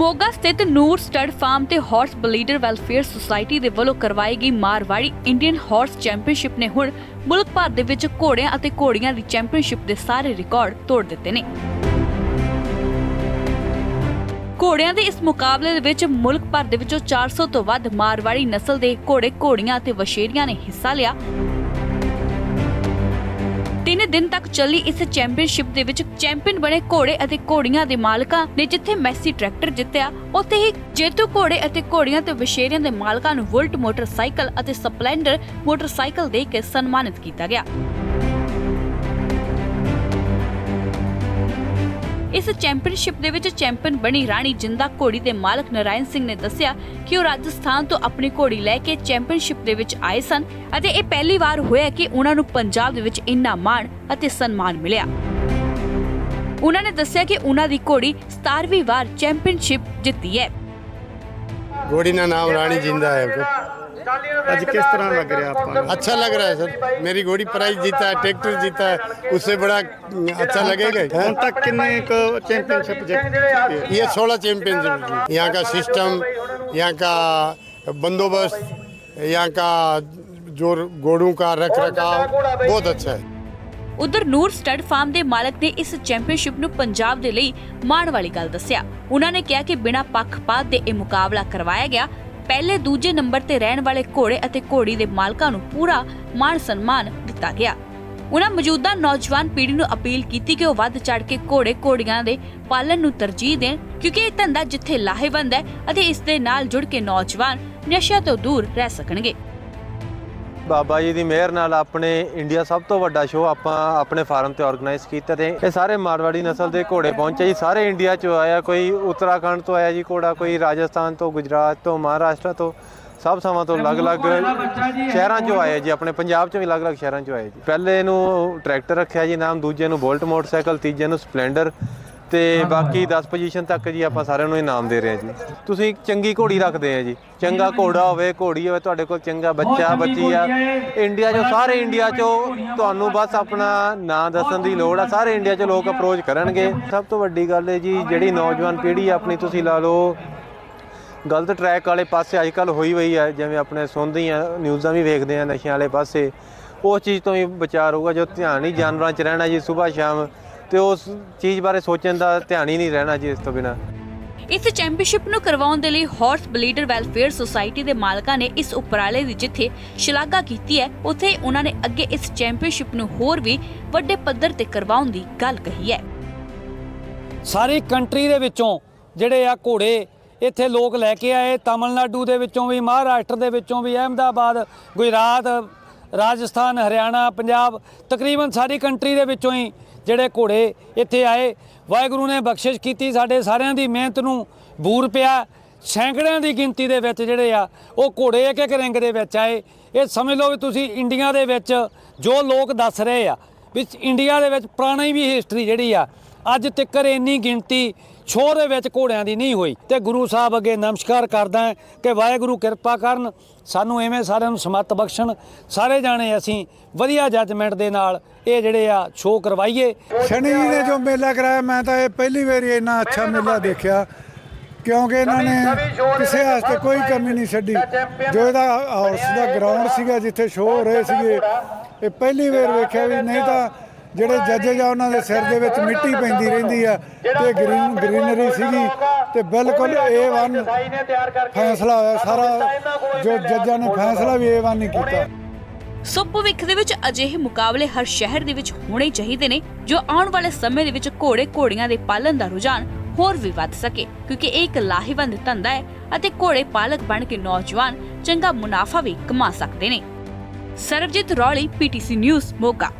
ਮੋਗਾ ਸਥਿਤ Noor stud farm ਤੇ horse breeder welfare society ਦੇ ਵੱਲੋਂ ਕਰਵਾਈ ਗਈ ਮਾਰਵਾੜੀ ਇੰਡੀਅਨ ਹਾਰਸ ਚੈਂਪੀਅਨਸ਼ਿਪ ਨੇ ਹੁਣ ਮੁਲਕ ਭਰ ਦੇ ਵਿੱਚ ਘੋੜਿਆਂ ਅਤੇ ਘੋੜੀਆਂ ਦੀ ਚੈਂਪੀਅਨਸ਼ਿਪ ਦੇ ਸਾਰੇ ਰਿਕਾਰਡ ਤੋੜ ਦਿੱਤੇ ਨੇ। ਘੋੜਿਆਂ ਦੇ ਇਸ ਮੁਕਾਬਲੇ ਦੇ ਵਿੱਚ ਮੁਲਕ ਭਰ ਦੇ ਵਿੱਚੋਂ 400 ਤੋਂ ਵੱਧ ਮਾਰਵਾੜੀ ਨਸਲ ਦੇ ਘੋੜੇ ਘੋੜੀਆਂ ਅਤੇ ਵਸ਼ੇਰੀਆਂ ਨੇ ਹਿੱਸਾ ਲਿਆ। ਤਿੰਨ ਦਿਨ ਤੱਕ ਚੱਲੀ ਇਸ ਚੈਂਪੀਅਨਸ਼ਿਪ ਦੇ ਵਿੱਚ ਚੈਂਪੀਅਨ ਬਣੇ ਘੋੜੇ ਅਤੇ ਘੋੜੀਆਂ ਦੇ ਮਾਲਕਾਂ ਨੇ ਜਿੱਥੇ ਮੈਸੀ ਟਰੈਕਟਰ ਜਿੱਤਿਆ, ਉੱਥੇ ਹੀ ਜੇਤੂ ਘੋੜੇ ਅਤੇ ਘੋੜੀਆਂ ਤੇ ਵਛੇਰੀਆਂ ਦੇ ਮਾਲਕਾਂ ਨੂੰ ਵੁਲਟ ਮੋਟਰਸਾਈਕਲ ਅਤੇ ਸਪਲੈਂਡਰ ਮੋਟਰਸਾਈਕਲ ਦੇ ਕੇ ਸਨਮਾਨਿਤ ਕੀਤਾ ਗਿਆ। ਇਸ ਚੈਂਪੀਅਨਸ਼ਿਪ ਦੇ ਵਿੱਚ ਚੈਂਪੀਅਨ ਬਣੀ ਰਾਣੀ ਜਿੰਦਾ ਘੋੜੀ ਦੇ ਮਾਲਕ ਨਰਾਇਣ ਸਿੰਘ ਨੇ ਦੱਸਿਆ ਕਿ ਉਹ ਰਾਜਸਥਾਨ ਤੋਂ ਆਪਣੀ ਘੋੜੀ ਲੈ ਕੇ ਚੈਂਪੀਅਨਸ਼ਿਪ ਦੇ ਵਿੱਚ ਆਏ ਸਨ ਅਤੇ ਇਹ ਪਹਿਲੀ ਵਾਰ ਹੋਇਆ ਕਿ ਉਹਨਾਂ ਨੂੰ ਪੰਜਾਬ ਦੇ ਵਿੱਚ ਇੰਨਾ ਮਾਣ ਅਤੇ ਸਨਮਾਨ ਮਿਲਿਆ ਉਹਨਾਂ ਨੇ ਦੱਸਿਆ ਕਿ ਉਹਨਾਂ ਦੀ ਘੋੜੀ 17ਵੀਂ ਵਾਰ ਚੈਂਪੀਅਨਸ਼ਿਪ ਜਿੱਤੀ ਹੈ घोड़ी ना नाम रानी जिंदा है हमको ਅੱਜ ਕਿਸ ਤਰ੍ਹਾਂ ਲੱਗ ਰਿਹਾ ਆਪਾਂ ਨੂੰ अच्छा लग रहा है सर मेरी घोड़ी प्राइज जीता है ट्रैक्टर जीता है उससे बड़ा अच्छा लगेगा हैं? ਹੁਣ ਤੱਕ ਕਿੰਨੇ ਕੁ ਚੈਂਪੀਅਨਸ਼ਿਪ ਜਿੱਤੀ ये सोलह चैंपियनशिप की। यहाँ का सिस्टम यहाँ का बंदोबस्त यहाँ का जो घोड़ों का रख रखाव बहुत अच्छा है ਉਧਰ ਨੂਰ ਸਟੱਡ ਫਾਰਮ ਦੇ ਮਾਲਕ ਨੇ ਇਸ ਚੈਂਪੀਅਨਸ਼ਿਪ ਨੂੰ ਪੰਜਾਬ ਦੇ ਲਈ ਮਾਣ ਵਾਲੀ ਗੱਲ ਦੱਸਿਆ ਉਹਨਾਂ ਨੇ ਕਿਹਾ ਕਿ ਬਿਨਾਂ ਪੱਖਪਾਤ ਦੇ ਇਹ ਮੁਕਾਬਲਾ ਕਰਵਾਇਆ ਗਿਆ ਪਹਿਲੇ ਦੂਜੇ ਨੰਬਰ ਤੇ ਰਹਿਣ ਵਾਲੇ ਘੋੜੇ ਅਤੇ ਘੋੜੀ ਦੇ ਮਾਲਕਾਂ ਨੂੰ ਪੂਰਾ ਮਾਣ ਸਨਮਾਨ ਦਿੱਤਾ ਗਿਆ। ਉਹਨਾਂ ਮੌਜੂਦਾ ਨੌਜਵਾਨ ਪੀੜ੍ਹੀ ਨੂੰ ਅਪੀਲ ਕੀਤੀ ਕਿ ਉਹ ਵੱਧ ਚੜ ਕੇ ਘੋੜੇ ਘੋੜੀਆਂ ਦੇ ਪਾਲਣ ਨੂੰ ਤਰਜੀਹ ਦੇਣ, ਕਿਉਂਕਿ ਇਹ ਧੰਦਾ ਜਿੱਥੇ ਲਾਹੇਵੰਦ ਹੈ ਅਤੇ ਇਸ ਦੇ ਨਾਲ ਜੁੜ ਕੇ ਨੌਜਵਾਨ ਨਸ਼ਿਆਂ ਤੋਂ ਦੂਰ ਰਹਿ ਸਕਣਗੇ। ਬਾਬਾ ਜੀ ਦੀ ਮਿਹਰ ਨਾਲ ਆਪਣੇ ਇੰਡੀਆ ਸਭ ਤੋਂ ਵੱਡਾ ਸ਼ੋਅ ਆਪਾਂ ਆਪਣੇ ਫਾਰਮ ਤੇ ਆਰਗੇਨਾਈਜ਼ ਕੀਤਾ ਤੇ ਇਹ ਸਾਰੇ ਮਾਰਵਾੜੀ ਨਸਲ ਦੇ ਘੋੜੇ ਪਹੁੰਚੇ ਜੀ। ਸਾਰੇ ਇੰਡੀਆ ਚੋਂ ਆਇਆ ਕੋਈ ਉੱਤਰਾਖੰਡ ਤੋਂ ਆਇਆ ਜੀ ਘੋੜਾ ਕੋਈ ਰਾਜਸਥਾਨ ਤੋਂ ਗੁਜਰਾਤ ਤੋਂ ਮਹਾਰਾਸ਼ਟਰ ਤੋਂ ਸਭ ਥਾਵਾਂ ਤੋਂ ਅਲੱਗ-ਅਲੱਗ ਸ਼ਹਿਰਾਂ ਚੋਂ ਆਏ ਜੀ ਆਪਣੇ ਪੰਜਾਬ ਚੋਂ ਵੀ ਅਲੱਗ-ਅਲੱਗ ਸ਼ਹਿਰਾਂ ਚੋਂ ਆਏ ਜੀ। ਪਹਿਲੇ ਨੂੰ ਟਰੈਕਟਰ ਰੱਖਿਆ ਜੀ ਨਾਮ ਦੂਜੇ ਨੂੰ ਬੋਲਟ ਮੋਟਰਸਾਈਕਲ ਤੀਜੇ ਨੂੰ ਸਪਲੈਂਡਰ ਤੇ ਬਾਕੀ 10 ਪੋਜੀਸ਼ਨ ਤੱਕ ਜੀ ਆਪਾਂ ਸਾਰਿਆਂ ਨੂੰ ਇਨਾਮ ਦੇ ਰਹੇ ਹਾਂ ਜੀ। ਤੁਸੀਂ ਚੰਗੀ ਘੋੜੀ ਰੱਖਦੇ ਆ ਜੀ। ਚੰਗਾ ਘੋੜਾ ਹੋਵੇ ਘੋੜੀ ਹੋਵੇ ਤੁਹਾਡੇ ਕੋਲ ਚੰਗਾ ਬੱਚਾ ਬੱਚੀ ਆ। ਇੰਡੀਆ 'ਚੋਂ ਸਾਰੇ ਇੰਡੀਆ 'ਚੋਂ ਤੁਹਾਨੂੰ ਬਸ ਆਪਣਾ ਨਾਂ ਦੱਸਣ ਦੀ ਲੋੜ ਆ। ਸਾਰੇ ਇੰਡੀਆ 'ਚ ਲੋਕ ਅਪਰੋਚ ਕਰਨਗੇ। ਸਭ ਤੋਂ ਵੱਡੀ ਗੱਲ ਹੈ ਜੀ ਜਿਹੜੀ ਨੌਜਵਾਨ ਪੀੜ੍ਹੀ ਆ ਆਪਣੀ ਤੁਸੀਂ ਲਾ ਲਓ ਗਲਤ ਟਰੈਕ ਵਾਲੇ ਪਾਸੇ ਅੱਜ ਕੱਲ ਹੋਈ ਹੋਈ ਹੈ ਜਿਵੇਂ ਆਪਣੇ ਸੁਣਦੇ ਹੀ ਆ ਨਿਊਜ਼ਾਂ ਵੀ ਵੇਖਦੇ ਆ ਨਸ਼ਿਆਂ ਵਾਲੇ ਪਾਸੇ। ਉਸ ਚੀਜ਼ ਤੋਂ ਵੀ ਬਚਾ ਰਹੂਗਾ ਜੋ ਧਿਆਨ ਹੀ ਜਾਨਵਰਾਂ 'ਚ ਰਹਿਣਾ ਜੀ ਸਵੇਰ ਸ਼ਾਮ ਤੇ ਉਸ ਚੀਜ਼ ਬਾਰੇ ਸੋਚਣ ਦਾ ਧਿਆਨ ਹੀ ਨਹੀਂ ਰਹਿਣਾ ਜੀ ਇਸ ਤੋਂ ਬਿਨਾ। ਇਸ ਚੈਂਪੀਅਨਸ਼ਿਪ ਨੂੰ ਕਰਵਾਉਣ ਦੇ ਲਈ ਹਾਰਸ ਬਲੀਡਰ ਵੈਲਫੇਅਰ ਸੁਸਾਇਟੀ ਦੇ ਮਾਲਕਾਂ ਨੇ ਇਸ ਉਪਰਾਲੇ ਦੀ ਜਿੱਥੇ ਸ਼ਲਾਘਾ ਕੀਤੀ ਹੈ ਉੱਥੇ ਉਹਨਾਂ ਨੇ ਅੱਗੇ ਇਸ ਚੈਂਪੀਅਨਸ਼ਿਪ ਨੂੰ ਹੋਰ ਵੀ ਵੱਡੇ ਪੱਧਰ ਤੇ ਕਰਵਾਉਣ ਦੀ ਗੱਲ ਕਹੀ ਹੈ। ਸਾਰੀ ਕੰਟਰੀ ਦੇ ਵਿੱਚੋਂ ਜਿਹੜੇ ਆ ਘੋੜੇ ਇੱਥੇ ਲੋਕ ਲੈ ਕੇ ਆਏ ਤਾਮਿਲਨਾਡੂ ਦੇ ਵਿੱਚੋਂ ਵੀ ਮਹਾਰਾਸ਼ਟਰ ਦੇ ਵਿੱਚੋਂ ਵੀ ਅਹਿਮਦਾਬਾਦ ਗੁਜਰਾਤ ਰਾਜਸਥਾਨ, ਹਰਿਆਣਾ, ਪੰਜਾਬ, ਤਕਰੀਬਨ ਸਾਰੀ ਕੰਟਰੀ ਦੇ ਵਿੱਚੋਂ ਹੀ ਜਿਹੜੇ ਘੋੜੇ ਇੱਥੇ ਆਏ। ਵਾਹਿਗੁਰੂ ਨੇ ਬਖਸ਼ਿਸ਼ ਕੀਤੀ, ਸਾਡੇ ਸਾਰਿਆਂ ਦੀ ਮਿਹਨਤ ਨੂੰ ਬੂਰ ਪਿਆ। ਸੈਂਕੜਿਆਂ ਦੀ ਗਿਣਤੀ ਦੇ ਵਿੱਚ ਜਿਹੜੇ ਆ, ਉਹ ਘੋੜੇ ਇੱਕ ਇੱਕ ਰਿੰਗ ਦੇ ਵਿੱਚ ਆਏ। ਇਹ ਸਮਝ ਲਓ ਵੀ ਤੁਸੀਂ ਇੰਡੀਆ ਦੇ ਵਿੱਚ ਜੋ ਲੋਕ ਦੱਸ ਰਹੇ ਆ, ਵੀ ਇੰਡੀਆ ਦੇ ਵਿੱਚ ਪੁਰਾਣੀ ਵੀ ਹਿਸਟਰੀ ਜਿਹੜੀ ਆ, ਅੱਜ ਤੱਕਰ ਇੰਨੀ ਗਿਣਤੀ ਛੋਹ ਦੇ ਵਿੱਚ ਘੋੜਿਆਂ ਦੀ ਨਹੀਂ ਹੋਈ ਤੇ ਗੁਰੂ ਸਾਹਿਬ ਅੱਗੇ ਨਮਸਕਾਰ ਕਰਦਾ ਹਾਂ ਕਿ ਵਾਹਿਗੁਰੂ ਕਿਰਪਾ ਕਰਨ ਸਾਨੂੰ ਐਵੇਂ ਸਾਰਿਆਂ ਨੂੰ ਸਮੱਤ ਬਖਸ਼ਣ। ਸਾਰੇ ਜਾਣੇ ਅਸੀਂ ਵਧੀਆ ਜੱਜਮੈਂਟ ਦੇ ਨਾਲ ਇਹ ਜਿਹੜੇ ਆ ਸ਼ੋਅ ਕਰਵਾਈਏ। ਸ਼ਨੀ ਜੀ ਨੇ ਜੋ ਮੇਲਾ ਕਰਾਇਆ ਮੈਂ ਤਾਂ ਇਹ ਪਹਿਲੀ ਵਾਰੀ ਇੰਨਾ ਅੱਛਾ ਮੇਲਾ ਦੇਖਿਆ। ਕਿਉਂਕਿ ਇਹਨਾਂ ਨੇ ਕਿਸੇ ਵਾਸਤੇ ਕੋਈ ਕਮੀ ਨਹੀਂ ਛੱਡੀ। ਜੋ ਇਹਦਾ ਹਾਊਸ ਦਾ ਗਰਾਊਂਡ ਸੀਗਾ ਜਿੱਥੇ ਸ਼ੋਅ ਹੋ ਰਹੇ ਸੀਗੇ ਇਹ ਪਹਿਲੀ ਵਾਰ ਵੇਖਿਆ ਵੀ ਨਹੀਂ ਤਾਂ ਜਿਹੜੇ ਜੱਜਜ ਆ ਉਹਨਾਂ ਦੇ ਸਿਰ ਦੇ ਵਿੱਚ ਮਿੱਟੀ ਪੈਂਦੀ ਰਹਿੰਦੀ ਆ ਤੇ ਗ੍ਰੀਨ ਗ੍ਰੀਨਰੀ ਸੀਗੀ ਤੇ ਬਿਲਕੁਲ A1 ਫੈਸਲਾ ਹੋਇਆ ਸਾਰਾ, ਜੋ ਜੱਜਾਂ ਨੇ ਫੈਸਲਾ ਵੀ A1 ਹੀ ਕੀਤਾ। ਸੋ ਭਵਿੱਖ ਦੇ ਵਿੱਚ ਅਜਿਹੇ ਮੁਕਾਬਲੇ ਹਰ ਸ਼ਹਿਰ ਦੇ ਵਿੱਚ ਹੋਣੇ ਚਾਹੀਦੇ ਨੇ, ਜੋ ਆਉਣ ਵਾਲੇ ਸਮੇਂ ਦੇ ਵਿੱਚ ਘੋੜੇ ਘੋੜੀਆਂ ਦੇ ਪਾਲਣ ਦਾ ਰੁਝਾਨ ਹੋਰ ਵੀ ਵੱਧ ਸਕੇ, ਕਿਉਂਕਿ ਇਹ ਇੱਕ ਲਾਹੇਵੰਦ ਧੰਦਾ ਹੈ ਅਤੇ ਘੋੜੇ ਪਾਲਕ ਬਣ ਕੇ ਨੌਜਵਾਨ ਚੰਗਾ ਮੁਨਾਫਾ ਵੀ ਕਮਾ ਸਕਦੇ ਨੇ। Sarabjit Rauli PTC news Moga.